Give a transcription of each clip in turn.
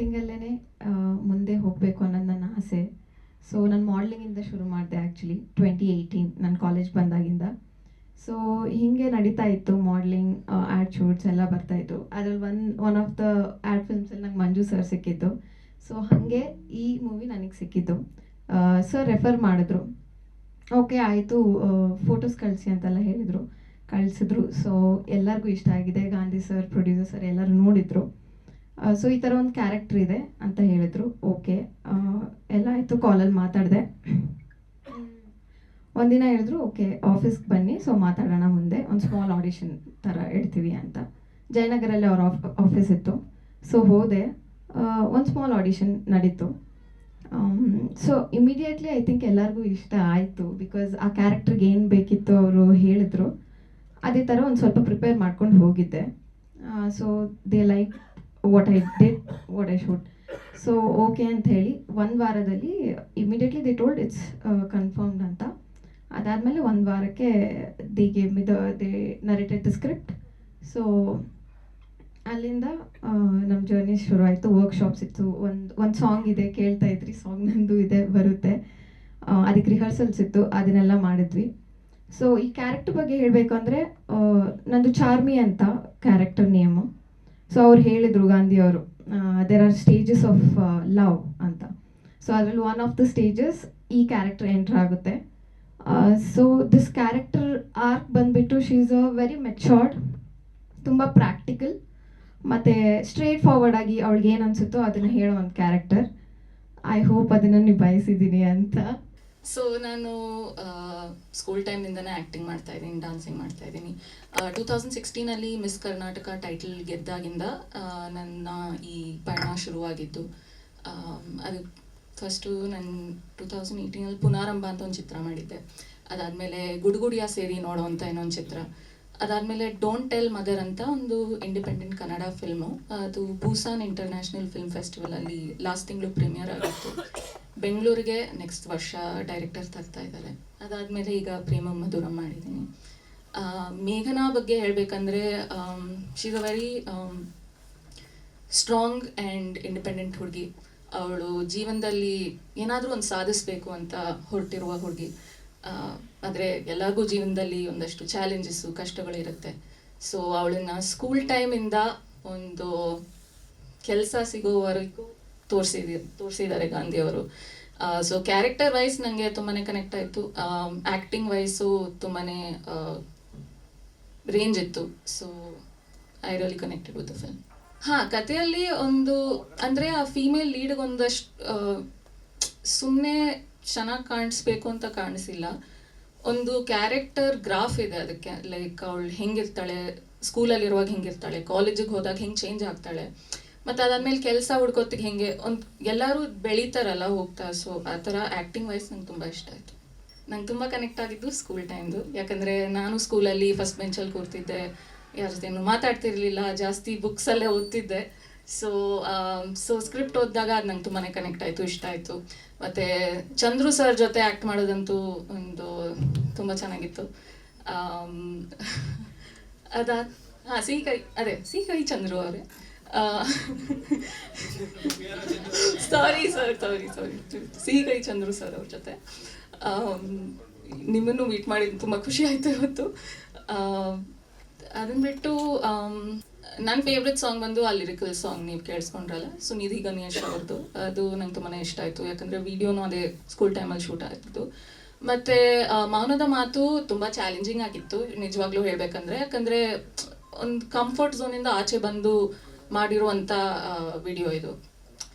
ಆ್ಯಕ್ಟಿಂಗಲ್ಲೇ ಮುಂದೆ ಹೋಗಬೇಕು ಅನ್ನೋದು ನನ್ನ ಆಸೆ. ಸೊ ನಾನು ಮಾಡಲಿಂಗಿಂದ ಶುರು ಮಾಡಿದೆ ಆ್ಯಕ್ಚುಲಿ ಟ್ವೆಂಟಿ ಏಯ್ಟೀನ್ ನನ್ನ ಕಾಲೇಜ್ ಬಂದಾಗಿಂದ. ಸೊ ಹೀಗೆ ನಡೀತಾ ಇತ್ತು ಮಾಡಲಿಂಗ್ ಆ್ಯಡ್ ಶೂಟ್ಸ್ ಎಲ್ಲ ಬರ್ತಾಯಿತ್ತು ಅದ್ರಲ್ಲಿ one one of the ad ಫಿಲ್ಮ್ಸಲ್ಲಿ ನಂಗೆ ಮಂಜು ಸರ್ ಸಿಕ್ಕಿದ್ದು. ಸೊ ಹಾಗೆ ಈ ಮೂವಿ ನನಗೆ ಸಿಕ್ಕಿದ್ದು. ಸರ್ ರೆಫರ್ ಮಾಡಿದ್ರು. ಓಕೆ ಆಯಿತು ಫೋಟೋಸ್ ಕಳಿಸಿ ಅಂತೆಲ್ಲ ಹೇಳಿದರು. ಕಳಿಸಿದ್ರು. ಸೊ ಎಲ್ಲರಿಗೂ ಇಷ್ಟ ಆಗಿದೆ. ಗಾಂಧಿ ಸರ್ ಪ್ರೊಡ್ಯೂಸರ್ ಸರ್ ಎಲ್ಲರೂ ನೋಡಿದರು. ಸೊ ಈ ಥರ ಒಂದು ಕ್ಯಾರೆಕ್ಟರ್ ಇದೆ ಅಂತ ಹೇಳಿದರು. ಓಕೆ ಎಲ್ಲ ಆಯಿತು ಕಾಲಲ್ಲಿ ಮಾತಾಡಿದೆ. ಒಂದಿನ ಹೇಳಿದ್ರು ಓಕೆ ಆಫೀಸ್ಗೆ ಬನ್ನಿ ಸೊ ಮಾತಾಡೋಣ ಮುಂದೆ. ಒಂದು ಸ್ಮಾಲ್ ಆಡಿಷನ್ ಥರ ಇಡ್ತೀವಿ ಅಂತ. ಜಯನಗರಲ್ಲಿ ಅವ್ರ ಆಫೀಸ್ ಇತ್ತು. ಸೊ ಹೋದೆ. ಒಂದು ಸ್ಮಾಲ್ ಆಡಿಷನ್ ನಡೀತು. ಸೊ ಇಮಿಡಿಯೇಟ್ಲಿ ಐ ಥಿಂಕ್ ಎಲ್ಲರಿಗೂ ಇಷ್ಟ ಆಯಿತು ಬಿಕಾಸ್ ಆ ಕ್ಯಾರೆಕ್ಟ್ರಿಗೆ ಏನು ಬೇಕಿತ್ತು ಅವರು ಹೇಳಿದ್ರು. ಅದೇ ಥರ ಒಂದು ಸ್ವಲ್ಪ ಪ್ರಿಪೇರ್ ಮಾಡ್ಕೊಂಡು ಹೋಗಿದ್ದೆ. So they like what I did what I should so okay ಅಂತ ಹೇಳಿ, ಒಂದು ವಾರದಲ್ಲಿ immediately the told it's confirmed ಅಂತ. ಅದಾದಮೇಲೆ ಒಂದು ವಾರಕ್ಕೆ the game the they narrated the script so ಅಲ್ಲಿಂದ ನಮ್ಮ ಜರ್ನಿ ಶುರು ಆಯಿತು ವರ್ಕ್ಶಾಪ್ಸ್ ಇತ್ತು. ಒಂದು ಒಂದು ಸಾಂಗ್ ಇದೆ, ಕೇಳ್ತಾ ಇದ್ರಿ ಸಾಂಗ್ ನಂದು ಇದೆ, ಬರುತ್ತೆ. ಅದಕ್ಕೆ ರಿಹರ್ಸಲ್ಸ್ ಇತ್ತು, ಅದನ್ನೆಲ್ಲ ಮಾಡಿದ್ವಿ. ಸೊ ಈ ಕ್ಯಾರೆಕ್ಟರ್ ಬಗ್ಗೆ ಹೇಳಬೇಕು ಅಂದರೆ ನಂದು ಚಾರ್ಮಿ ಅಂತ ಕ್ಯಾರೆಕ್ಟರ್ ನೇಮು. ಸೊ ಅವ್ರು ಹೇಳಿದರು ಗಾಂಧಿಯವರು there are stages of love ಅಂತ. ಸೊ ಅದರಲ್ಲಿ ಒನ್ ಆಫ್ ದ ಸ್ಟೇಜಸ್ ಈ ಕ್ಯಾರೆಕ್ಟರ್ ಎಂಟರ್ ಆಗುತ್ತೆ. ಸೊ ದಿಸ್ ಕ್ಯಾರೆಕ್ಟರ್ ಆರ್ಕ್ ಬಂದುಬಿಟ್ಟು she is a very matured ತುಂಬ ಪ್ರಾಕ್ಟಿಕಲ್ ಮತ್ತು ಸ್ಟ್ರೇಟ್ ಫಾರ್ವರ್ಡ್ ಆಗಿ ಅವಳಿಗೆ ಏನು ಅನಿಸುತ್ತೋ ಅದನ್ನು ಹೇಳೋ ಒಂದು ಕ್ಯಾರೆಕ್ಟರ್ ಐ ಹೋಪ್ ಅದನ್ನು ನಿಭಾಯಿಸಿದ್ದೀನಿ ಅಂತ. ಸೊ ನಾನು ಸ್ಕೂಲ್ ಟೈಮ್ನಿಂದನೇ ಆ್ಯಕ್ಟಿಂಗ್ ಮಾಡ್ತಾ ಇದ್ದೀನಿ ಡಾನ್ಸಿಂಗ್ ಮಾಡ್ತಾ ಇದ್ದೀನಿ. ಟೂ ತೌಸಂಡ್ ಸಿಕ್ಸ್ಟೀನಲ್ಲಿ ಮಿಸ್ ಕರ್ನಾಟಕ ಟೈಟಲ್ ಗೆದ್ದಾಗಿಂದ ನನ್ನ ಈ ಪಯಣ ಶುರುವಾಗಿದ್ದು. ಅದು ಫಸ್ಟು ನಾನು ಟೂ ತೌಸಂಡ್ ಏಯ್ಟೀನಲ್ಲಿ ಪುನಾರಂಭ ಅಂತ ಒಂದು ಚಿತ್ರ ಮಾಡಿದ್ದೆ. ಅದಾದಮೇಲೆ ಗುಡುಗುಡಿಯ ಸೇರಿ ನೋಡೋ ಅಂತ ಇನ್ನೊಂದು ಚಿತ್ರ. ಅದಾದಮೇಲೆ ಡೋಂಟ್ ಟೆಲ್ ಮದರ್ ಅಂತ ಒಂದು ಇಂಡಿಪೆಂಡೆಂಟ್ ಕನ್ನಡ ಫಿಲ್ಮು ಅದು ಬೂಸಾನ್ ಇಂಟರ್ನ್ಯಾಷನಲ್ ಫಿಲ್ಮ್ ಫೆಸ್ಟಿವಲಲ್ಲಿ ಲಾಸ್ಟ್ ತಿಂಗಳು ಪ್ರೀಮಿಯರ್ ಆಗಿತ್ತು. ಬೆಂಗಳೂರಿಗೆ ನೆಕ್ಸ್ಟ್ ವರ್ಷ ಡೈರೆಕ್ಟರ್ ತರ್ತಾ ಇದ್ದಾರೆ. ಅದಾದಮೇಲೆ ಈಗ ಪ್ರೇಮ ಮಧುರ ಮಾಡಿದ್ದೀನಿ. ಮೇಘನಾ ಬಗ್ಗೆ ಹೇಳಬೇಕಂದ್ರೆ she's a very strong and independent ಹುಡುಗಿ. ಅವಳು ಜೀವನದಲ್ಲಿ ಏನಾದರೂ ಒಂದು ಸಾಧಿಸಬೇಕು ಅಂತ ಹೊರಟಿರುವ ಹುಡುಗಿ. ಆದರೆ ಎಲ್ಲರಿಗೂ ಜೀವನದಲ್ಲಿ ಒಂದಷ್ಟು ಚಾಲೆಂಜಸ್ಸು ಕಷ್ಟಗಳಿರುತ್ತೆ ಸೊ ಅವಳನ್ನು ಸ್ಕೂಲ್ ಟೈಮಿಂದ ಒಂದು ಕೆಲಸ ಸಿಗೋವರೆಗೂ ತೋರಿಸಿದ, ತೋರಿಸಿದ್ದಾರೆ ಗಾಂಧಿಯವರು ಸೊ ಕ್ಯಾರೆಕ್ಟರ್ ವೈಸ್ ನನಗೆ ತುಂಬಾ ಕನೆಕ್ಟ್ ಆಯಿತು. ಆ್ಯಕ್ಟಿಂಗ್ ವೈಸು ತುಂಬಾ ರೇಂಜ್ ಇತ್ತು. So I really connected with the film ಹಾಂ, ಕಥೆಯಲ್ಲಿ ಒಂದು, ಅಂದರೆ ಆ ಫೀಮೇಲ್ ಲೀಡ್ಗೆ ಒಂದಷ್ಟು ಸುಮ್ಮನೆ ಚೆನ್ನಾಗಿ ಕಾಣಿಸ್ಬೇಕು ಅಂತ ಕಾಣಿಸಿಲ್ಲ. ಒಂದು ಕ್ಯಾರೆಕ್ಟರ್ ಗ್ರಾಫ್ ಇದೆ ಅದಕ್ಕೆ. ಲೈಕ್ ಅವಳು ಹೆಂಗಿರ್ತಾಳೆ ಸ್ಕೂಲಲ್ಲಿರುವಾಗ ಹೆಂಗಿರ್ತಾಳೆ ಕಾಲೇಜಿಗೆ ಹೋದಾಗ ಹೆಂಗೆ ಚೇಂಜ್ ಆಗ್ತಾಳೆ. ಮತ್ತು ಅದಾದ್ಮೇಲೆ ಕೆಲಸ ಹುಡ್ಕೋತಿಗೆ ಹೆಂಗೆ, ಒಂದು ಎಲ್ಲರೂ ಬೆಳೀತಾರಲ್ಲ ಹೋಗ್ತಾ ಸೊ ಆ ಥರ ಆ್ಯಕ್ಟಿಂಗ್ ವೈಸ್ ನಂಗೆ ತುಂಬ ಇಷ್ಟ ಆಯಿತು. ನಂಗೆ ತುಂಬ ಕನೆಕ್ಟ್ ಆಗಿದ್ದು ಸ್ಕೂಲ್ ಟೈಮ್ದು ಯಾಕಂದರೆ ನಾನು ಸ್ಕೂಲಲ್ಲಿ ಫಸ್ಟ್ ಬೆಂಚಲ್ಲಿ ಕೂರ್ತಿದ್ದೆ. ಯಾರ ಜೊತೆನೂ ಮಾತಾಡ್ತಿರ್ಲಿಲ್ಲ, ಜಾಸ್ತಿ ಬುಕ್ಸಲ್ಲೇ ಓದ್ತಿದ್ದೆ. ಸೊ ಸೊ ಸ್ಕ್ರಿಪ್ಟ್ ಓದಿದಾಗ ಅದು ನಂಗೆ ತುಂಬಾ ಕನೆಕ್ಟ್ ಆಯಿತು, ಇಷ್ಟ ಆಯಿತು. ಮತ್ತು ಚಂದ್ರು ಸರ್ ಜೊತೆ ಆ್ಯಕ್ಟ್ ಮಾಡೋದಂತೂ ಒಂದು ತುಂಬ ಚೆನ್ನಾಗಿತ್ತು. ಅದಾ, ಹಾಂ ಸಿಹಿಕೈ ಅದೇ, ಸಿಹಿ ಕೈ ಚಂದ್ರು ಅವರೇ. Sorry sir sorry sorry Sihi Kahi Chandru sir ಅವ್ರ ಜೊತೆ. ನಿಮ್ಮನ್ನು ಮೀಟ್ ಮಾಡಿ ತುಂಬ ಖುಷಿ ಆಯಿತು ಇವತ್ತು. ಅದನ್ನ ಬಿಟ್ಟು ನನ್ನ ಫೇವ್ರೆಟ್ ಸಾಂಗ್ ಬಂದು ಆ ಲಿರಿಕಲ್ ಸಾಂಗ್ ನೀವು ಕೇಳಿಸ್ಕೊಂಡ್ರಲ್ಲ ಸೊ ನಿಧಿ ಗಣೇಶ್ ಅವ್ರದ್ದು ಅದು ನಂಗೆ ತುಂಬಾ ಇಷ್ಟ ಆಯಿತು. ಯಾಕಂದರೆ ವಿಡಿಯೋನು ಅದೇ ಸ್ಕೂಲ್ ಟೈಮಲ್ಲಿ ಶೂಟ್ ಆಗ್ತಿತ್ತು ಮತ್ತು ಮೌನದ ಮಾತು ತುಂಬ ಚಾಲೆಂಜಿಂಗ್ ಆಗಿತ್ತು, ನಿಜವಾಗ್ಲೂ ಹೇಳಬೇಕಂದ್ರೆ. ಯಾಕಂದರೆ, ಒಂದು ಕಂಫರ್ಟ್ ಝೋನಿಂದ ಆಚೆ ಬಂದು ಮಾಡಿರುವಂಥ ವಿಡಿಯೋ ಇದು.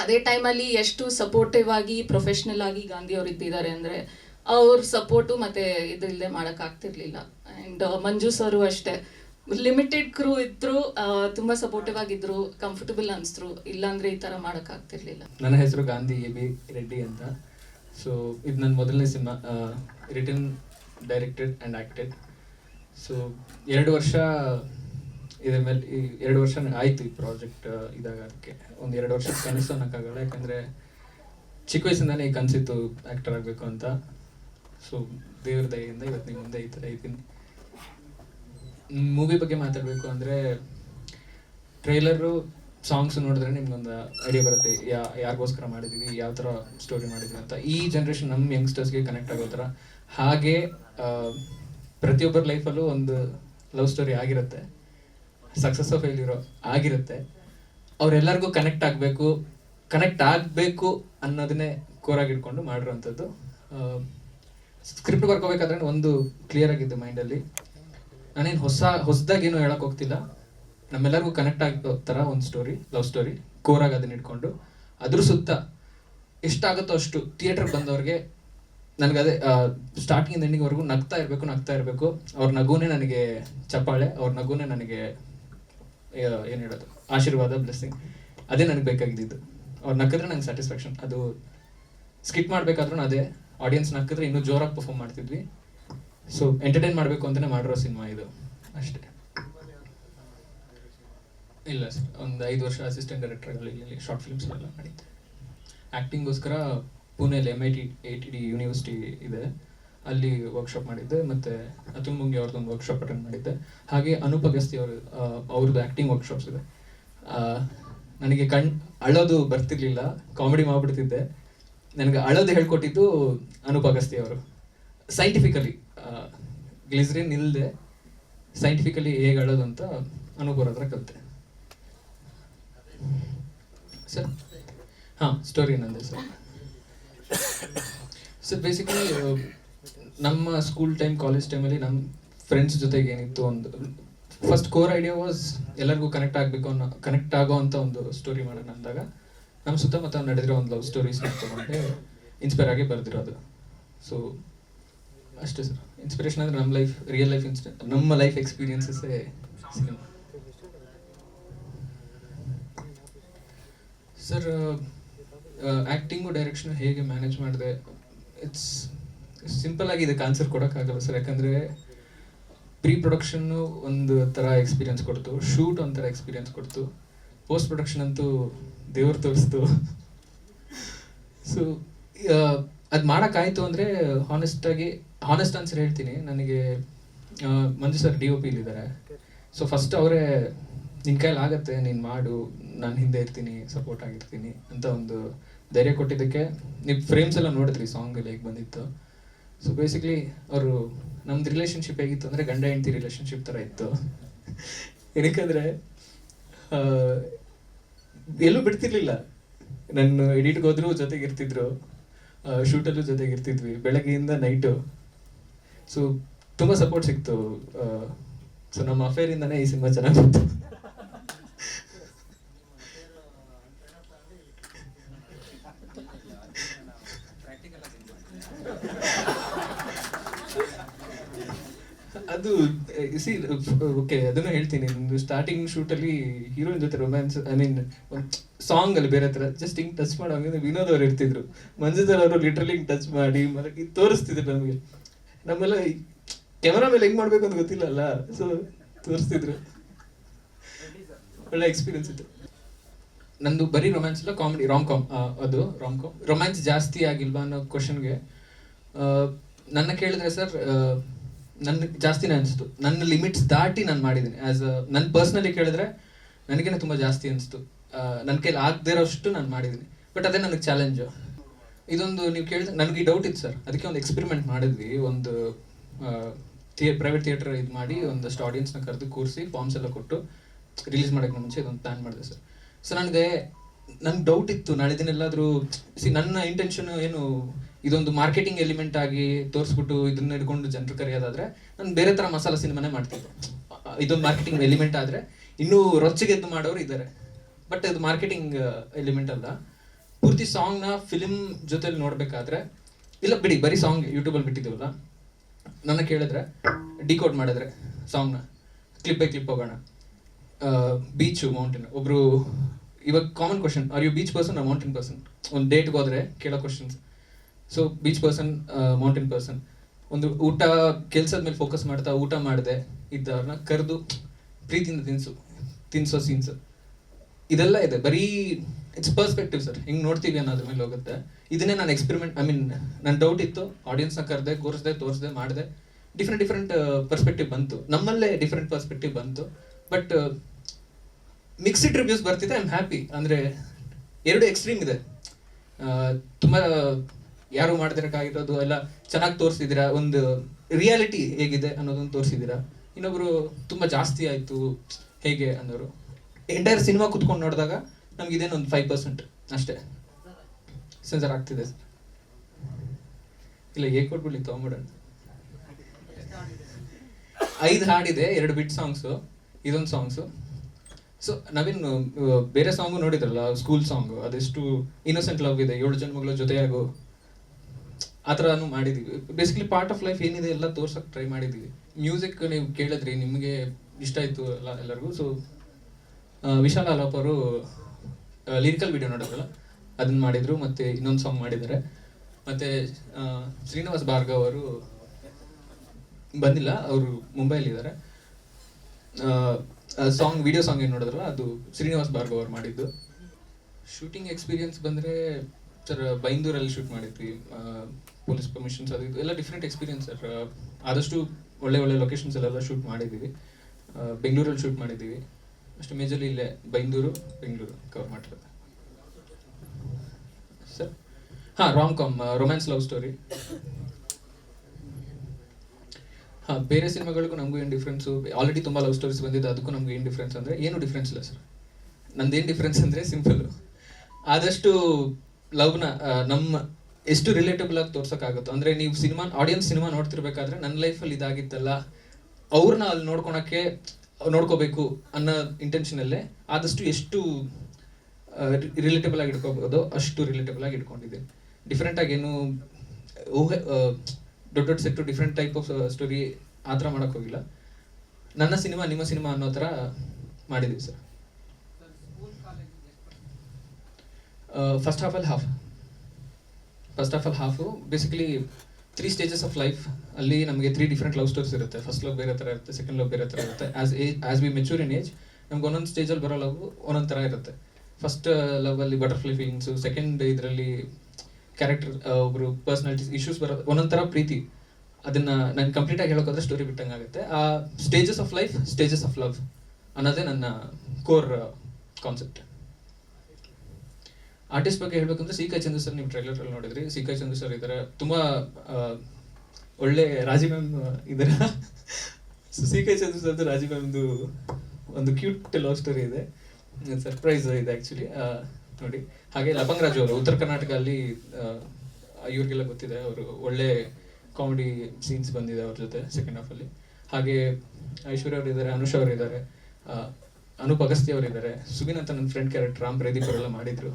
ಅದೇ ಟೈಮಲ್ಲಿ ಎಷ್ಟು ಸಪೋರ್ಟಿವ್ ಆಗಿ ಪ್ರೊಫೆಷ್ನಲ್ ಆಗಿ ಗಾಂಧಿ ಅವರು ಇದ್ದಿದ್ದಾರೆ ಅಂದರೆ, ಅವ್ರ ಸಪೋರ್ಟು ಮತ್ತು ಇದಿಲ್ಲದೆ ಮಾಡೋಕ್ಕಾಗ್ತಿರ್ಲಿಲ್ಲ ಆ್ಯಂಡ್ ಮಂಜು ಸರು ಅಷ್ಟೇ. ಲಿಮಿಟೆಡ್ ಕ್ರೂ ಇದ್ರು ತುಂಬ ಸಪೋರ್ಟಿವ್ ಆಗಿದ್ರು ಕಂಫರ್ಟಬಲ್ ಅನಿಸಿದ್ರು. ಇಲ್ಲಾಂದ್ರೆ ಈ ಥರ ಮಾಡೋಕ್ಕಾಗ್ತಿರ್ಲಿಲ್ಲ ನನ್ನ ಹೆಸರು ಗಾಂಧಿ ಎ ಬಿ ರೆಡ್ಡಿ ಅಂತ. ಸೊ ಇದು ನನ್ನ ಮೊದಲನೇ cinema return directed and acted so ಎರಡು ವರ್ಷ ಇದ್ರ ಮೇಲೆ ಈ ಎರಡು ವರ್ಷ ಆಯಿತು ಈ ಪ್ರಾಜೆಕ್ಟ್ ಇದಾಗೋದಕ್ಕೆ ಒಂದು ಎರಡು ವರ್ಷ ಕನಸು ಅನ್ನೋಕ್ಕಾಗಲ್ಲ, ಯಾಕಂದರೆ ಚಿಕ್ಕ ವಯಸ್ಸಿಂದಾನೇ ಕನಸಿತ್ತು ಆ್ಯಕ್ಟರ್ ಆಗಬೇಕು ಅಂತ. ಸೊ ದೇವ್ರ ದಯೆಯಿಂದ ಇವತ್ತು ನಿಮ್ಮ ಮುಂದೆ ಈ ಥರ ಇದ್ದೀನಿ. ಮೂವಿ ಬಗ್ಗೆ ಮಾತಾಡಬೇಕು ಅಂದರೆ ಟ್ರೈಲರು ಸಾಂಗ್ಸ್ ನೋಡಿದ್ರೆ ನಿಮ್ಗೊಂದು ಐಡಿಯಾ ಬರುತ್ತೆ, ಯಾ, ಯಾರಿಗೋಸ್ಕರ ಮಾಡಿದ್ದೀವಿ ಯಾವ ಥರ ಸ್ಟೋರಿ ಮಾಡಿದ್ವಿ ಅಂತ. ಈ ಜನ್ರೇಷನ್ ನಮ್ಮ ಯಂಗ್ಸ್ಟರ್ಸ್ಗೆ ಕನೆಕ್ಟ್ ಆಗೋ ಥರ ಹಾಗೆ ಪ್ರತಿಯೊಬ್ಬರ ಲೈಫಲ್ಲೂ ಒಂದು ಲವ್ ಸ್ಟೋರಿ ಆಗಿರುತ್ತೆ. ಸಕ್ಸಸ್ ಫೇಲ್ಯೂರೋ ಆಗಿರುತ್ತೆ. ಅವರೆಲ್ಲರಿಗೂ ಕನೆಕ್ಟ್ ಆಗಬೇಕು ಕನೆಕ್ಟ್ ಆಗಬೇಕು ಅನ್ನೋದನ್ನೇ ಕೋರಾಗಿ ಇಟ್ಕೊಂಡು ಮಾಡಿರೋವಂಥದ್ದು. ಸ್ಕ್ರಿಪ್ಟ್ ಬರ್ಕೋಬೇಕಾದ್ರೆ ಒಂದು ಕ್ಲಿಯರ್ ಆಗಿದ್ದು ಮೈಂಡಲ್ಲಿ ನಾನೇನು ಹೊಸ, ಹೊಸದಾಗಿ ಏನು ಹೇಳಕ್ ಹೋಗ್ತಿಲ್ಲ. ನಮ್ಮೆಲ್ಲರಿಗೂ ಕನೆಕ್ಟ್ ಆಗೋ ಥರ ಒಂದು ಸ್ಟೋರಿ ಲವ್ ಸ್ಟೋರಿ ಕೋರಾಗಿ ಅದನ್ನ ಇಟ್ಕೊಂಡು. ಅದ್ರ ಸುತ್ತ ಎಷ್ಟಾಗುತ್ತೋ ಅಷ್ಟು ಥಿಯೇಟರ್ ಬಂದವ್ರಿಗೆ ನನಗೆ ಅದೇ ಸ್ಟಾರ್ಟಿಂಗ್ ಎಂಡಿಂಗ್ವರೆಗೂ ನಗ್ತಾ ಇರಬೇಕು ನಗ್ತಾ ಇರಬೇಕು. ಅವ್ರ ನಗುನೇ ನನಗೆ ಚಪ್ಪಾಳೆ, ಅವ್ರ ನಗುನೇ ನನಗೆ ಏನು ಹೇಳೋದು? ಆಶೀರ್ವಾದ ಬ್ಲೆಸ್ಸಿಂಗ್ ಅದೇ ನನಗೆ ಬೇಕಾಗಿದ್ದು ಅವ್ರು ನಕ್ಕಿದ್ರೆ ನಂಗೆ ಸ್ಯಾಟಿಸ್ಫ್ಯಾಕ್ಷನ್ ಅದು ಸ್ಕಿಟ್ ಮಾಡಬೇಕಾದ್ರೂ ಅದೇ. ಆಡಿಯನ್ಸ್ ನಕ್ಕಿದ್ರೆ ಇನ್ನೂ ಜೋರಾಗಿ ಪರ್ಫಾರ್ಮ್ ಮಾಡ್ತಿದ್ವಿ. ಸೊ ಎಂಟರ್ಟೈನ್ ಮಾಡಬೇಕು ಅಂತಲೇ ಮಾಡಿರೋ ಸಿನಿಮಾ ಇದು. ಅಷ್ಟೇ. ಇಲ್ಲ ಸರ್ ಒಂದು ಐದು ವರ್ಷ ಅಸಿಸ್ಟೆಂಟ್ ಡೈರೆಕ್ಟರ್ಗಳು ಇಲ್ಲಿ ಶಾರ್ಟ್ ಫಿಲ್ಮ್ಸ್ ಎಲ್ಲ ಮಾಡಿದ್ದೆ. ಆ್ಯಕ್ಟಿಂಗ್ಗೋಸ್ಕರ ಪುಣೆಯಲ್ಲಿ M I T A T D university ಇದೆ. ಅಲ್ಲಿ ವರ್ಕ್ಶಾಪ್ ಮಾಡಿದ್ದೆ, ಮತ್ತು ಅತುಲ್ ಮುಂಗಿ ಅವ್ರದ್ದೊಂದು ವರ್ಕ್ಶಾಪ್ ಅಟೆಂಡ್ ಮಾಡಿದ್ದೆ. ಹಾಗೆ ಅನೂಪ್ ಅಗಸ್ತಿ ಅವರು ಅವ್ರದ್ದು ಆ್ಯಕ್ಟಿಂಗ್ ವರ್ಕ್ಶಾಪ್ಸ್ ಇದೆ. ನನಗೆ ಕಣ್, ಅಳೋದು ಬರ್ತಿರ್ಲಿಲ್ಲ ಕಾಮಿಡಿ ಮಾಡ್ಬಿಡ್ತಿದ್ದೆ. ನನಗೆ ಅಳೋದು ಹೇಳ್ಕೊಟ್ಟಿದ್ದು ಅನೂಪ್ ಅಗಸ್ತಿ ಅವರು. ಸೈಂಟಿಫಿಕಲಿ ಗ್ಲಿಸ್ರಿನ್ ಇಲ್ಲದೆ ಸೈಂಟಿಫಿಕಲಿ ಹೇಗೆ ಅಳೋದು ಅಂತ ಅನೂಪ್ ಅವ್ರ ಹತ್ರ ಕಲಿತೆ. ಸರ್? ಹಾಂ ಸ್ಟೋರಿ ನಂದೆ ಸರ್. ಸರ್ ಬೇಸಿಕಲಿ ನಮ್ಮ ಸ್ಕೂಲ್ ಟೈಮ್ ಕಾಲೇಜ್ ಟೈಮಲ್ಲಿ ನಮ್ಮ ಫ್ರೆಂಡ್ಸ್ ಜೊತೆಗೆ ಏನಿತ್ತು ಒಂದು ಫಸ್ಟ್ ಕೋರ್ ಐಡಿಯಾ ವಾಸ್ ಎಲ್ಲರಿಗೂ ಕನೆಕ್ಟ್ ಆಗಬೇಕು ಅನ್ನೋ ಕನೆಕ್ಟ್ ಆಗೋ ಅಂತ ಒಂದು ಸ್ಟೋರಿ ಮಾಡೋಣ ಅಂದಾಗ, ನಮ್ಮ ಸುತ್ತಮುತ್ತ ನಡೆದಿರೋ ಒಂದು ಲವ್ ಸ್ಟೋರೀಸ್ ತಗೊಂಡೆ ಇನ್ಸ್ಪೈರ್ ಆಗಿ ಬರೆದಿರೋದು. ಸೊ ಅಷ್ಟೇ ಸರ್ ಇನ್ಸ್ಪಿರೇಷನ್ ಅಂದರೆ ನಮ್ಮ ಲೈಫ್ ರಿಯಲ್ ಲೈಫ್ ಇನ್ಸ್ಟ ನಮ್ಮ ಲೈಫ್ ಎಕ್ಸ್ಪೀರಿಯನ್ಸಸ್ಸೇ ಸಿನಿಮಾ ಸರ್ ಆ್ಯಕ್ಟಿಂಗು ಡೈರೆಕ್ಷನ್ ಹೇಗೆ ಮ್ಯಾನೇಜ್ ಮಾಡಿದೆ? ಇಟ್ಸ್ ಸಿಂಪಲ್ ಆಗಿ ಇದಕ್ಕೆ ಆನ್ಸರ್ ಕೊಡೋಕ್ಕಾಗಲ್ಲ ಸರ್ ಯಾಕಂದರೆ ಪ್ರೀ ಪ್ರೊಡಕ್ಷನ್ನು ಒಂದು ಥರ ಎಕ್ಸ್ಪೀರಿಯನ್ಸ್ ಕೊಡ್ತು ಶೂಟ್ ಒಂಥರ ಎಕ್ಸ್ಪೀರಿಯನ್ಸ್ ಕೊಡ್ತು ಪೋಸ್ಟ್ ಪ್ರೊಡಕ್ಷನ್ ಅಂತೂ ದೇವ್ರು ತೋರಿಸ್ತು. ಸೊ ಅದು ಮಾಡೋಕ್ಕಾಯಿತು ಅಂದರೆ ಹಾನೆಸ್ಟಾಗಿ ಹಾನೆಸ್ಟ್ ಆನ್ಸರ್ ಹೇಳ್ತೀನಿ. ನನಗೆ ಮಂಜು ಸರ್ ಡಿ ಒ ಪಿಲಿದ್ದಾರೆ ಸೊ ಫಸ್ಟ್ ಅವರೇ ನಿನ್ನ ಕೈಲಿ ಆಗತ್ತೆ, ನೀನು ಮಾಡು, ನಾನು ಹಿಂದೆ ಇರ್ತೀನಿ ಸಪೋರ್ಟ್ ಆಗಿರ್ತೀನಿ ಅಂತ ಒಂದು ಧೈರ್ಯ ಕೊಟ್ಟಿದ್ದಕ್ಕೆ, ನೀವು ಫ್ರೇಮ್ಸ್ ಎಲ್ಲ ನೋಡಿದ್ರಿ ಸಾಂಗ್ ಎಲ್ಲ ಹೇಗೆ ಬಂದಿತ್ತು? ಸೊ ಬೇಸಿಕ್ಲಿ ಅವರು ನಮ್ದು ರಿಲೇಷನ್ಶಿಪ್ ಹೇಗಿತ್ತು ಅಂದರೆ ಗಂಡ ಹೆಂಡತಿ ರಿಲೇಷನ್ಶಿಪ್ ಥರ ಇತ್ತು. ಏನಕ್ಕಂದರೆ ಎಲ್ಲೂ ಬಿಡ್ತಿರ್ಲಿಲ್ಲ. ನನ್ನ ಎಡಿಟ್ಗೆ ಹೋದ್ರು ಜೊತೆಗಿರ್ತಿದ್ರು ಶೂಟಲ್ಲೂ ಜೊತೆಗಿರ್ತಿದ್ವಿ ಬೆಳಗ್ಗೆಯಿಂದ ನೈಟು ಸೊ ತುಂಬ ಸಪೋರ್ಟ್ ಸಿಕ್ತು. ಸೊ ನಮ್ಮ ಅಫೇರಿಂದನೇ ಈ ಸಿನಿಮಾ ಚೆನ್ನಾಗಿ ಅದು ಸಿ ಓಕೆ ಅದನ್ನು ಹೇಳ್ತೀನಿ. ನಿಮ್ದು ಸ್ಟಾರ್ಟಿಂಗ್ ಶೂಟಲ್ಲಿ ಹೀರೋಯಿನ್ ಜೊತೆ ರೊಮ್ಯಾನ್ಸ್ ಐ ಮೀನ್ ಸಾಂಗ್ ಅಲ್ಲಿ ಬೇರೆ ತರ ಜಸ್ಟ್ ಹಿಂಗ್ ಟಚ್ ಮಾಡೋ ವಿನೋದ್ ಅವ್ರು ಇರ್ತಿದ್ರು. ಮಂಜುದಲ್ ಅವರು ಲಿಟ್ರಲಿ ಹಿಂಗ್ ಟಚ್ ಮಾಡಿ ತೋರಿಸ್ತಿದ್ರು ನಮಗೆ. ನಮ್ಮೆಲ್ಲ ಕ್ಯಾಮರಾ ಮೇಲೆ ಹೆಂಗ್ ಮಾಡ್ಬೇಕು ಅಂತ ಗೊತ್ತಿಲ್ಲ ಅಲ್ಲ ಸೊ ತೋರಿಸ್ತಿದ್ರು. ಒಳ್ಳೆ ಎಕ್ಸ್ಪೀರಿಯನ್ಸ್ ಇತ್ತು. ನಂದು ಬರೀ ರೊಮ್ಯಾನ್ಸ್ ಇಲ್ಲ ಕಾಮಿಡಿ ರಾಮ್ ಕಾಮ್ ಅದು ರಾಮ್ ಕಾಮ್ ರೊಮ್ಯಾನ್ಸ್ ಜಾಸ್ತಿ ಆಗಿಲ್ವಾ ಅನ್ನೋ ಕ್ವಶನ್ಗೆ ನನ್ನ ಕೇಳಿದ್ರೆ ಸರ್ ನನ್ನ ಜಾಸ್ತಿನೇ ಅನಿಸ್ತು ನನ್ನ ಲಿಮಿಟ್ಸ್ ದಾಟಿ ನಾನು ಮಾಡಿದ್ದೀನಿ. ಆ್ಯಸ್ ನನ್ನ ಪರ್ಸ್ನಲಿ ಕೇಳಿದ್ರೆ ನನಗೇನೆ ತುಂಬ ಜಾಸ್ತಿ ಅನಿಸ್ತು. ನನ್ನ ಕೈಲಿ ಆಗದೇ ಇರೋಷ್ಟು ನಾನು ಮಾಡಿದ್ದೀನಿ. ಬಟ್ ಅದೇ ನನಗೆ ಚಾಲೆಂಜು ಇದೊಂದು ನೀವು ಕೇಳಿದ್ರೆ ನನಗೆ ಡೌಟ್ ಇತ್ತು ಸರ್ ಅದಕ್ಕೆ ಒಂದು ಎಕ್ಸ್ಪೆರಿಮೆಂಟ್ ಮಾಡಿದ್ವಿ. ಒಂದು ಥಿಯೇ ಪ್ರೈವೇಟ್ ಥಿಯೇಟರ್ ಇದು ಮಾಡಿ ಒಂದಷ್ಟು ಆಡಿಯನ್ಸ್ನ ಕರೆದು ಕೂರಿಸಿ ಫಾರ್ಮ್ಸ್ ಎಲ್ಲ ಕೊಟ್ಟು ರಿಲೀಸ್ ಮಾಡೋಕ್ಕೆ ಮುಂಚೆ ಇದೊಂದು ಪ್ಲ್ಯಾನ್ ಮಾಡಿದೆ ಸರ್ ಸೊ ನನಗೆ ನಂಗೆ ಡೌಟ್ ಇತ್ತು. ನಾಳೆ ದಿನ ಎಲ್ಲಾದರೂ ಸಿ ನನ್ನ ಇಂಟೆನ್ಷನ್ ಏನು ಇದೊಂದು ಮಾರ್ಕೆಟಿಂಗ್ ಎಲಿಮೆಂಟ್ ಆಗಿ ತೋರಿಸ್ಬಿಟ್ಟು ಇದನ್ನ ಹಿಡ್ಕೊಂಡು ಜನರು ಕರೆಯೋದಾದ್ರೆ ನಾನು ಬೇರೆ ತರ ಮಸಾಲಾ ಸಿನಿಮಾನೇ ಮಾಡ್ತಿದ್ದೆ ಇದೊಂದು ಮಾರ್ಕೆಟಿಂಗ್ ಎಲಿಮೆಂಟ್ ಆದ್ರೆ ಇನ್ನೂ ರೊಚ್ಚಿಗೆದ್ದು ಮಾಡೋರು ಇದ್ದಾರೆ ಬಟ್ ಇದು ಮಾರ್ಕೆಟಿಂಗ್ ಎಲಿಮೆಂಟ್ ಅಲ್ಲ. ಪೂರ್ತಿ ಸಾಂಗ್ನ ಫಿಲಿಮ್ ಜೊತೆಲಿ ನೋಡಬೇಕಾದ್ರೆ, ಇಲ್ಲ ಬಿಡಿ, ಬರೀ ಸಾಂಗ್ ಯೂಟ್ಯೂಬಲ್ಲಿ ಬಿಟ್ಟಿದ್ದೀವಲ್ಲ? ನನ್ನ ಕೇಳಿದ್ರೆ ಡಿಕೋಡ್ ಮಾಡಿದ್ರೆ ಸಾಂಗ್ನ ಕ್ಲಿಪ್ ಬೈ ಕ್ಲಿಪ್ ಹೋಗೋಣ. ಬೀಚು ಮೌಂಟೇನ್ ಒಬ್ರು, ಇವಾಗ common question are you beach person mountain person ಒಂದು ಡೇಟ್ಗೆ ಹೋದ್ರೆ ಕೇಳೋ questions so beach person mountain person ಒಂದು ಊಟ ಕೆಲ್ಸದ ಮೇಲೆ ಫೋಕಸ್ ಮಾಡ್ತಾ ಊಟ ಮಾಡಿದೆ ಇದ್ದವ್ರನ್ನ ಕರೆದು ಪ್ರೀತಿಯಿಂದ ತಿನ್ಸು ತಿನ್ಸೋ ಸೀನ್ಸ್ ಇದೆಲ್ಲ ಇದೆ. ಬರೀ ಇಟ್ಸ್ ಪರ್ಸ್ಪೆಕ್ಟಿವ್ ಸರ್ ಹಿಂಗೆ ನೋಡ್ತೀವಿ ಅನ್ನೋದ್ರ ಮೇಲೆ ಹೋಗುತ್ತೆ. ಇದನ್ನೇ ನಾನು ಎಕ್ಸ್ಪೆರಿಮೆಂಟ್ ಐ ಮೀನ್ ನನ್ನ ಡೌಟ್ ಇತ್ತು. ಆಡಿಯನ್ಸ್ನ ಕರೆದೆ ಕೂರಿಸ್ದೆ ತೋರಿಸ್ದೆ ಮಾಡಿದೆ. ಡಿಫ್ರೆಂಟ್ ಡಿಫ್ರೆಂಟ್ ಪರ್ಸ್ಪೆಕ್ಟಿವ್ ಬಂತು. ನಮ್ಮಲ್ಲೇ ಡಿಫ್ರೆಂಟ್ ಪರ್ಸ್ಪೆಕ್ಟಿವ್ ಬಂತು. ಬಟ್ ಮಿಕ್ಸ್ಡ್ ರಿವ್ಯೂಸ್ ಬರ್ತಿದೆ. ಐ ಆಮ್ ಹ್ಯಾಪಿ ಅಂದರೆ ಎರಡು ಎಕ್ಸ್ಟ್ರೀಮ್ ಇದೆ. ಆ, ತುಂಬ ಯಾರು ಮಾಡ್ತಿರಕ್ಕಾಗಿರೋದು ಎಲ್ಲ ಚೆನ್ನಾಗಿ ತೋರಿಸಿದ್ದೀರಾ? ಒಂದು ರಿಯಾಲಿಟಿ ಹೇಗಿದೆ ಅನ್ನೋದನ್ನು ತೋರಿಸಿದ್ದೀರಾ? ಇನ್ನೊಬ್ರು ತುಂಬಾ ಜಾಸ್ತಿ ಆಯ್ತು. ಹೇಗೆ ಅನ್ನೋರು? ಎಂಟೈರ್ ಸಿನಿಮಾ ಕುತ್ಕೊಂಡು ನೋಡಿದಾಗ ನಮ್ಗೆ ಇದೇನು ಒಂದು ಫೈವ್ ಪರ್ಸೆಂಟ್ ಅಷ್ಟೇ. ಸೆನ್ಸರ್ ಆಗ್ತಿದೆ ಸರ್. ಇಲ್ಲ ಹೇಗೆ ಕೊಟ್ಬಿಡ್ಲಿ ತೊಗೊಂಬಿಡೋಣ. ಐದು ಹಾಡಿದೆ, ಎರಡು ಬಿಟ್ ಸಾಂಗ್ಸು ಇದೊಂದು ಸಾಂಗ್ಸು ಸೊ ನಾವೇನು ಬೇರೆ ಸಾಂಗು ನೋಡಿದ್ರಲ್ಲ ಸ್ಕೂಲ್ ಸಾಂಗ್ ಅದೆಷ್ಟು ಇನ್ನೋಸೆಂಟ್ ಲವ್ ಇದೆ, ಏಳು ಜನ್ಮಗಳ ಜೊತೆಯಾಗು. ಆ ಥರನೂ ಮಾಡಿದ್ದೀವಿ ಬೇಸಿಕಲಿ ಪಾರ್ಟ್ ಆಫ್ ಲೈಫ್ ಏನಿದೆ ಎಲ್ಲ ತೋರ್ಸಕ್ಕೆ ಟ್ರೈ ಮಾಡಿದ್ದೀವಿ ಮ್ಯೂಸಿಕ್ ನೀವು ಕೇಳಿದ್ರಿ, ನಿಮಗೆ ಇಷ್ಟ ಆಯಿತು ಎಲ್ಲ, ಎಲ್ಲರಿಗೂ. ಸೊ ವಿಶಾಲ್ ಅಲಾಪ್ ಅವರು ಲಿರಿಕಲ್ ವಿಡಿಯೋ ನೋಡೋದಲ್ಲ ಅದನ್ನ ಮಾಡಿದ್ರು, ಮತ್ತೆ ಇನ್ನೊಂದು ಸಾಂಗ್ ಮಾಡಿದ್ದಾರೆ. ಮತ್ತೆ ಶ್ರೀನಿವಾಸ್ ಭಾರ್ಗವ್ ಅವರು ಬಂದಿಲ್ಲ, ಅವರು ಮುಂಬೈಲಿದ್ದಾರೆ ಸಾಂಗ್ ವಿಡಿಯೋ ಸಾಂಗ್ ಏನು ನೋಡಿದ್ರಲ್ಲ, ಅದು ಶ್ರೀನಿವಾಸ್ ಭಾರ್ಗವ್ ಅವ್ರು ಮಾಡಿದ್ದು. ಶೂಟಿಂಗ್ ಎಕ್ಸ್ಪೀರಿಯನ್ಸ್ ಬಂದರೆ ಸರ್ ಬೈಂದೂರಲ್ಲಿ ಶೂಟ್ ಮಾಡಿದ್ವಿ. ಪೊಲೀಸ್ ಪರ್ಮಿಷನ್ಸ್ ಅದು ಇದು ಎಲ್ಲ ಡಿಫ್ರೆಂಟ್ ಎಕ್ಸ್ಪೀರಿಯನ್ಸ್ ಸರ್ ಆದಷ್ಟು ಒಳ್ಳೆ ಒಳ್ಳೆ ಲೊಕೇಶನ್ಸ್ ಅಲ್ಲೆಲ್ಲ ಶೂಟ್ ಮಾಡಿದ್ದೀವಿ. ಬೆಂಗಳೂರಲ್ಲಿ ಶೂಟ್ ಮಾಡಿದ್ದೀವಿ. ಅಷ್ಟು ಮೇಜರ್ಲಿ ಇಲ್ಲೇ ಬೈಂದೂರು ಬೆಂಗಳೂರು ಕವರ್ ಮಾಡಿರೋದು. ಸರ್ ಹಾಂ rom com romance love story ಹಾಂ, ಬೇರೆ ಸಿನಿಮಾಗಳಿಗೂ ನಮಗೂ ಏನು ಡಿಫ್ರೆನ್ಸು ಆಲ್ರೆಡಿ ತುಂಬ ಲವ್ ಸ್ಟೋರೀಸ್ ಬಂದಿದೆ, ಅದಕ್ಕೂ ನಮ್ಗೆ ಏನು ಡಿಫ್ರೆನ್ಸ್ ಅಂದರೆ ಏನು ಡಿಫ್ರೆನ್ಸ್ ಇಲ್ಲ ಸರ್ ನಂದೇನು ಡಿಫ್ರೆನ್ಸ್ ಅಂದರೆ ಸಿಂಪಲ್ಲು ಆದಷ್ಟು ಲವ್ನ ನಮ್ಮ ಎಷ್ಟು ರಿಲೇಟಬಲ್ ಆಗಿ ತೋರ್ಸೋಕ್ಕಾಗುತ್ತೋ ಅಂದರೆ ನೀವು ಸಿನಿಮಾ ಆಡಿಯನ್ಸ್ ಸಿನಿಮಾ ನೋಡ್ತಿರ್ಬೇಕಾದ್ರೆ ನನ್ನ ಲೈಫಲ್ಲಿ ಇದಾಗಿತ್ತಲ್ಲ ಅವ್ರನ್ನ ಅಲ್ಲಿ ನೋಡ್ಕೊಳಕ್ಕೆ ನೋಡ್ಕೋಬೇಕು ಅನ್ನೋ ಇಂಟೆನ್ಷನಲ್ಲೇ ಆದಷ್ಟು ಎಷ್ಟು ರಿಲೇಟಬಲ್ ಆಗಿ ಇಟ್ಕೋಬೋದು ಅಷ್ಟು ರಿಲೇಟಬಲ್ ಆಗಿ ಇಟ್ಕೊಂಡಿದ್ದೀನಿ. ಡಿಫ್ರೆಂಟಾಗಿ ಏನು ಊಹೆ ದೊಡ್ಡ ದೊಡ್ಡ set different type of story ಆ ಥರ ಮಾಡೋಕೆ ಹೋಗಿಲ್ಲ. ನನ್ನ ಸಿನಿಮಾ ನಿಮ್ಮ ಸಿನಿಮಾ ಅನ್ನೋ ಥರ ಮಾಡಿದ್ದೀವಿ ಸರ್. ಫಸ್ಟ್ ಹಾಫ್ ಅಲ್ಲಿ half first of all half basically three stages of life ಅಲ್ಲಿ ನಮಗೆ ತ್ರೀ ಡಿಫ್ರೆಂಟ್ ಲವ್ ಸ್ಟೋರೀಸ್ ಇರುತ್ತೆ. ಫಸ್ಟ್ ಲವ್ ಬೇರೆ ಥರ ಇರುತ್ತೆ ಸೆಕೆಂಡ್ ಲವ್ ಬೇರೆ ಥರ ಇರುತ್ತೆ. As age as we mature in age ನಮ್ಗೆ ಒಂದೊಂದು ಸ್ಟೇಜಲ್ಲಿ ಬರೋ ಲವ್ ಒಂದೊಂದು ಥರ ಇರುತ್ತೆ. ಫಸ್ಟ್ ಲವಲ್ಲಿ ಬಟರ್ಫ್ಲೈ ಫೀಲಿಂಗ್ಸು ಸೆಕೆಂಡ್ ಇದರಲ್ಲಿ ಕ್ಯಾರೆಕ್ಟರ್ ಒಬ್ಬರು ಪರ್ಸ್ನಾಲಿಟೀಸ್ ಇಶ್ಯೂಸ್ ಬರೋ, ಒಂದೊಂದು ಥರ ಪ್ರೀತಿ. ಅದನ್ನು ನಾನು ಕಂಪ್ಲೀಟಾಗಿ ಹೇಳೋಕ್ಕಾದ್ರೆ ಸ್ಟೋರಿ ಬಿಟ್ಟಂಗೆ ಆಗುತ್ತೆ. ಆ stages of life stages of love ಅನ್ನೋದೇ ನನ್ನ ಕೋರ್ ಕಾನ್ಸೆಪ್ಟ್ ಆರ್ಟಿಸ್ಟ್ ಬಗ್ಗೆ ಹೇಳ್ಬೇಕಂದ್ರೆ ಸಿ ಕೆ ಚಂದ್ರ ಸರ್ ನೀವು ಟ್ರೈಲರ್ ಅಲ್ಲಿ ನೋಡಿದ್ರಿ. ಸಿ ಕೆ ಚಂದ್ರ ಸರ್ ಇದ್ದಾರೆ ತುಂಬಾ ಒಳ್ಳೆ ರಾಜಿ ಮ್ಯಾಮ್ ಇದರ. So K Chandra sir Raji ಮ್ಯಾಮ್ದು ಒಂದು ಕ್ಯೂಟ್ ಲವ್ ಸ್ಟೋರಿ ಇದೆ. ಸರ್ಪ್ರೈಸ್ ಇದೆ ಆ್ಯಕ್ಚುಲಿ ನೋಡಿ. ಹಾಗೆ ಲಪಂಗ್ ರಾಜು ಅವರು, ಉತ್ತರ ಕರ್ನಾಟಕ ಅಲ್ಲಿ ಇವ್ರಿಗೆಲ್ಲ ಗೊತ್ತಿದೆ. ಅವರು ಒಳ್ಳೆ ಕಾಮಿಡಿ ಸೀನ್ಸ್ ಬಂದಿದೆ ಅವ್ರ ಜೊತೆ ಸೆಕೆಂಡ್ ಹಾಫ್ ಅಲ್ಲಿ. ಹಾಗೆ ಐಶ್ವರ್ಯ ಅವರು ಇದ್ದಾರೆ ಅನುಷ್ ಅವರು ಇದ್ದಾರೆ ಅನೂಪ್ ಅಗಸ್ತಿ ಅವರು ಇದ್ದಾರೆ ಸುಬಿನ್ ಅಂತ ನನ್ನ ಫ್ರೆಂಡ್ ಕ್ಯಾರೆಕ್ಟರ್ ರಾಮ್, ಪ್ರದೀಪ್ ಅವರೆಲ್ಲ ಮಾಡಿದ್ರು.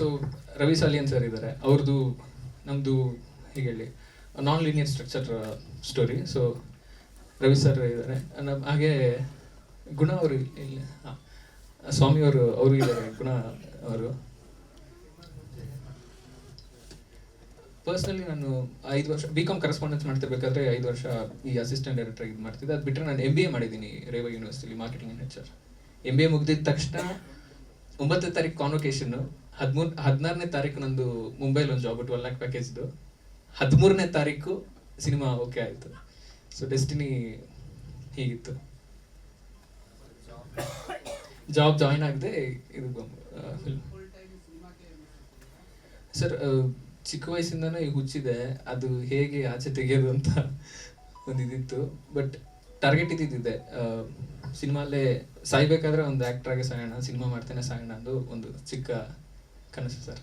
ಸೊ ರವಿ ಸಾಲಿಯನ್ ಸರ್ ಇದ್ದಾರೆ ಅವ್ರದ್ದು ನಮ್ಮದು ಹೀಗೆ ಹೇಳಿ non linear structure story so Ravi sir ಇದ್ದಾರೆ ನಮ್ಮ ಹಾಗೆ ಗುಣ ಅವರು ಇಲ್ಲ ಹಾಂ. ಸ್ವಾಮಿ ಅವರು ಅವರು ಇದ್ದಾರೆ ಗುಣ ಅವರು. ಪರ್ಸ್ನಲಿ ನಾನು ಐದು ವರ್ಷ ಬಿ ಕಾಮ್ ಕರೆಸ್ಪಾಂಡೆನ್ಸ್ ಮಾಡ್ತಿರ್ಬೇಕಾದ್ರೆ ಐದು ವರ್ಷ ಈ ಅಸಿಸ್ಟೆಂಟ್ ಡೈರೆಕ್ಟರ್ ಇದು ಮಾಡ್ತಿದ್ದೆ. ಅದು ಬಿಟ್ಟರೆ ನಾನು ಎಂ ಬಿ ಎ ಮಾಡಿದ್ದೀನಿ Reva ಯೂನಿವರ್ಸಿಟಿಲಿ marketing and H R M B A ಮುಗಿದಿದ ತಕ್ಷಣ ಒಂಬತ್ತನೇ ತಾರೀಕು ಕಾನ್ವೊಕೇಶನ್ ಹದಿಮೂರು ಹದಿನಾರನೇ ತಾರೀಕು ನಂದು ಮುಂಬೈಲಿ ಒಂದು ಜಾಬ್ ಟ್ವೆಲ್ ಲ್ಯಾಕ್ ಪ್ಯಾಕೇಜ್ದು ಹದಿಮೂರನೇ ತಾರೀಕು ಸಿನಿಮಾ ಓಕೆ ಆಯಿತು. ಸೊ ಡೆಸ್ಟಿನಿ ಹೀಗಿತ್ತು. ಜಾಬ್ ಜಾಯಿನ್ ಆಗದೆ ಇದು ಸರ್ ಚಿಕ್ಕ ವಯಸ್ಸಿಂದನೇ ಈಗ ಹುಚ್ಚಿದೆ. ಅದು ಹೇಗೆ ಆಚೆ ತೆಗೆಯೋದು ಅಂತ ಒಂದು ಇದಿತ್ತು. ಬಟ್ ಟಾರ್ಗೆಟ್ ಇದ್ದಿದ್ದೆ ಸಿನಿಮಾಲ್ಲೇ ಸಾಯ್ಬೇಕಾದ್ರೆ ಒಂದು ಆ್ಯಕ್ಟ್ರಾಗೆ ಸಾಯೋಣ ಸಿನಿಮಾ ಮಾಡ್ತೇನೆ ಸಾಯೋಣ ಅಂದು ಒಂದು ಚಿಕ್ಕ ಕನಸು ಸರ್.